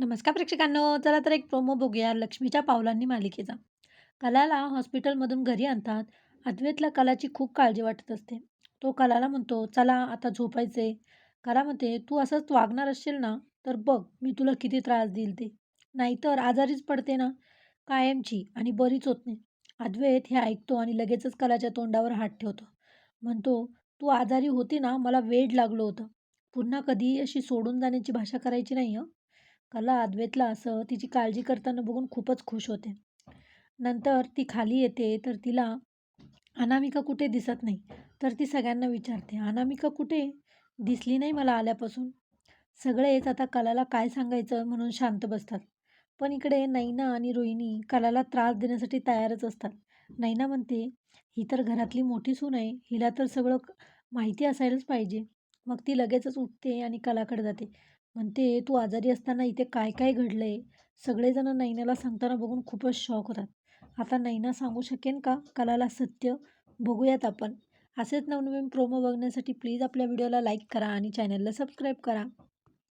नमस्कार प्रेक्षकांनो. चला तर एक प्रोमो बघूया लक्ष्मीच्या पावलांनी मालिकेचा. कलाला हॉस्पिटलमधून घरी आणतात. अद्वैतला कलाची खूप काळजी वाटत असते. तो कलाला म्हणतो चला आता झोपायचे कला म्हणते तू असंच वागणार असशील ना तर बघ मी तुला किती त्रास देईल ते. नाहीतर आजारीच पडते ना. कायमची आणि बरीच होत नाही. अद्वैत हे ऐकतो आणि लगेचच कलाच्या तोंडावर हात ठेवतो. म्हणतो तू आजारी होती ना मला वेड लागलो होतं. पुन्हा कधी अशी सोडून जाण्याची भाषा करायची नाही हं? कला अद्वैतला असं तिची काळजी करताना बघून खूपच खुश होते. नंतर ती खाली येते तर तिला अनामिका कुठे दिसत नाही? तर ती सगळ्यांना विचारते अनामिका कुठे? दिसली नाही मला आल्यापासून. सगळेच आता कलाला काय सांगायचं म्हणून शांत बसतात. पण इकडे नैना आणि रोहिणी कलाला त्रास देण्यासाठी तयारच असतात. नैना म्हणते ही तर घरातली मोठी सून आहे. हिला तर सगळं माहिती असायलाच पाहिजे. मग ती लगेचच उठते आणि कलाकडे जाते. म्हणते तू आजारी असताना इथे काय काय घडलं आहे सगळेजण नैनाला सांगताना बघून खूपच शॉक होतात. आता नैना सांगू शकेन का कलाला सत्य? बघूयात आपण. असेच नवनवीन प्रोमो बघण्यासाठी प्लीज आपल्या व्हिडिओला लाईक करा आणि चॅनलला सबस्क्राईब करा.